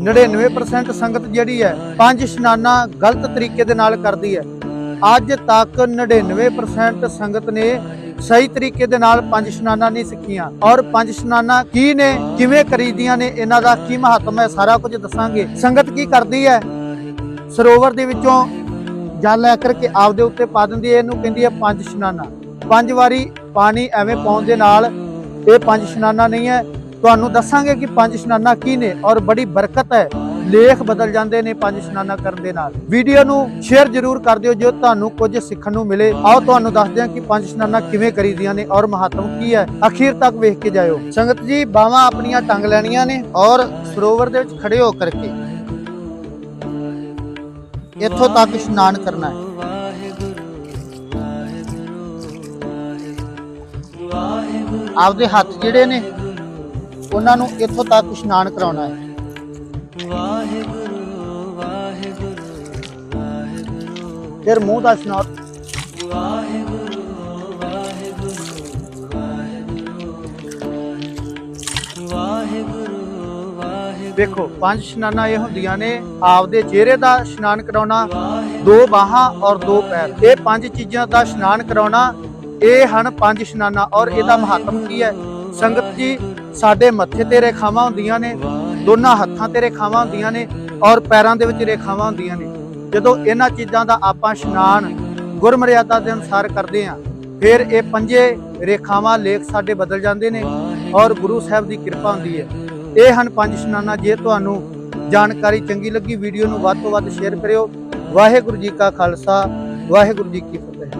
99% ਸੰਗਤ ਜਿਹੜੀ ਹੈ, ਪੰਜ ਇਸ਼ਨਾਨਾਂ ਗਲਤ ਤਰੀਕੇ ਦੇ ਨਾਲ ਕਰਦੀ ਹੈ। ਅੱਜ ਤੱਕ 99% ਸੰਗਤ ਨੇ ਸਹੀ ਤਰੀਕੇ ਦੇ ਨਾਲ ਪੰਜ ਇਸ਼ਨਾਨਾਂ ਨਹੀਂ ਸਿੱਖੀਆਂ। ਔਰ ਪੰਜ ਇਸ਼ਨਾਨਾਂ ਕੀ ਨੇ, ਕਿਵੇਂ ਕਰੀਦੀਆਂ ਨੇ, ਇਹਨਾਂ ਦਾ ਕੀ ਮਹੱਤਵ ਹੈ, ਸਾਰਾ ਕੁਝ ਦੱਸਾਂਗੇ। ਸੰਗਤ ਕੀ ਕਰਦੀ ਹੈ? ਸਰੋਵਰ ਦੇ ਵਿੱਚੋਂ ਜਲ ਲੈ ਕਰਕੇ ਆਪਦੇ ਉੱਤੇ ਪਾ ਦਿੰਦੀ ਹੈ, ਇਹਨੂੰ ਕਹਿੰਦੀ ਹੈ ਪੰਜ ਇਸ਼ਨਾਨਾਂ। ਪੰਜ ਵਾਰੀ ਪਾਣੀ ਐਵੇਂ ਪਾਉਣ ਦੇ ਨਾਲ ਇਹ ਪੰਜ ਇਸ਼ਨਾਨਾਂ ਨਹੀਂ ਹੈ ਤੁਹਾਨੂੰ ਦੱਸਾਂਗੇ ਕਿ ਪੰਜ ਇਸ਼ਨਾਨਾ ਕੀ ਨੇ ਔਰ ਬੜੀ ਬਰਕਤ ਹੈ। ਲੇਖ ਬਦਲ ਜਾਂਦੇ ਨੇ ਪੰਜ ਇਸ਼ਨਾਨਾਂ ਕਰਨ ਦੇ ਨਾਲ। ਵੀਡੀਓ ਨੂੰ ਸ਼ੇਅਰ ਜ਼ਰੂਰ ਕਰ ਦਿਓ ਜੋ ਤੁਹਾਨੂੰ ਕੁਝ ਸਿੱਖਣ ਨੂੰ ਮਿਲੇ। ਆਓ ਤੁਹਾਨੂੰ ਦੱਸਦੇ ਹਾਂ ਕਿ ਪੰਜ ਇਸ਼ਨਾਨਾਂ ਕਿਵੇਂ ਕਰੀਦੀਆਂ ਨੇ ਔਰ ਮਹੱਤਵ ਕੀ ਹੈ। ਅਖੀਰ ਤੱਕ ਵੇਖ ਕੇ ਜਾਇਓ। ਸੰਗਤ ਜੀ, ਬਾਹਾਂ ਆਪਣੀਆਂ ਟੰਗ ਲੈਣੀਆਂ ਨੇ ਔਰ ਸਰੋਵਰ ਦੇ ਵਿੱਚ ਖੜੇ ਹੋ ਕਰਕੇ ਇੱਥੋਂ ਤੱਕ ਇਸ਼ਨਾਨ ਕਰਨਾ ਹੈ। ਆਪਦੇ ਹੱਥ ਜਿਹੜੇ ਨੇ ਉਹਨਾਂ ਨੂੰ ਇੱਥੋਂ ਤੱਕ ਇਸ਼ਨਾਨ ਕਰਾਉਣਾ ਹੈ। ਫਿਰ ਮੂੰਹ ਦਾ ਇਸ਼ਨਾਨ ਦੇਖੋ ਪੰਜ ਇਸ਼ਨਾਨਾਂ ਇਹ ਹੁੰਦੀਆਂ ਨੇ, ਆਪਦੇ ਚਿਹਰੇ ਦਾ ਇਸ਼ਨਾਨ ਕਰਾਉਣਾ, ਦੋ ਬਾਹਾਂ ਔਰ ਦੋ ਪੈਰ। ਇਹ ਪੰਜ ਚੀਜ਼ਾਂ ਦਾ ਇਸ਼ਨਾਨ ਕਰਾਉਣਾ, ਇਹ ਹਨ ਪੰਜ ਇਸ਼ਨਾਨਾਂ ਔਰ ਇਹਦਾ ਮਹੱਤਵ ਕੀ ਹੈ? ਸੰਗਤ ਜੀ, ਸਾਡੇ ਮੱਥੇ ਤੇ ਰੇਖਾਵਾਂ ਹੁੰਦੀਆਂ ਨੇ, ਦੋਨਾਂ ਹੱਥਾਂ ਤੇ ਰੇਖਾਵਾਂ ਹੁੰਦੀਆਂ ਨੇ ਔਰ ਪੈਰਾਂ ਦੇ ਵਿੱਚ ਰੇਖਾਵਾਂ ਹੁੰਦੀਆਂ ਨੇ। ਜਦੋਂ ਇਹਨਾਂ ਚੀਜ਼ਾਂ ਦਾ ਆਪਾਂ ਇਸ਼ਨਾਨ ਗੁਰਮਰਿਆਦਾ ਦੇ ਅਨੁਸਾਰ ਕਰਦੇ ਹਾਂ, ਫਿਰ ਇਹ ਪੰਜੇ ਰੇਖਾਵਾਂ ਲੇਖ ਸਾਡੇ ਬਦਲ ਜਾਂਦੇ ਨੇ ਔਰ ਗੁਰੂ ਸਾਹਿਬ ਦੀ ਕਿਰਪਾ ਹੁੰਦੀ ਹੈ। ਇਹ ਹਨ ਪੰਜ ਇਸ਼ਨਾਨਾਂ, ਜੇ ਤੁਹਾਨੂੰ ਜਾਣਕਾਰੀ ਚੰਗੀ ਲੱਗੀ, ਵੀਡੀਓ ਨੂੰ ਵੱਧ ਤੋਂ ਵੱਧ ਸ਼ੇਅਰ ਕਰਿਓ। ਵਾਹਿਗੁਰੂ ਜੀ ਕਾ ਖਾਲਸਾ, ਵਾਹਿਗੁਰੂ ਜੀ ਕੀ ਫਤਿਹ।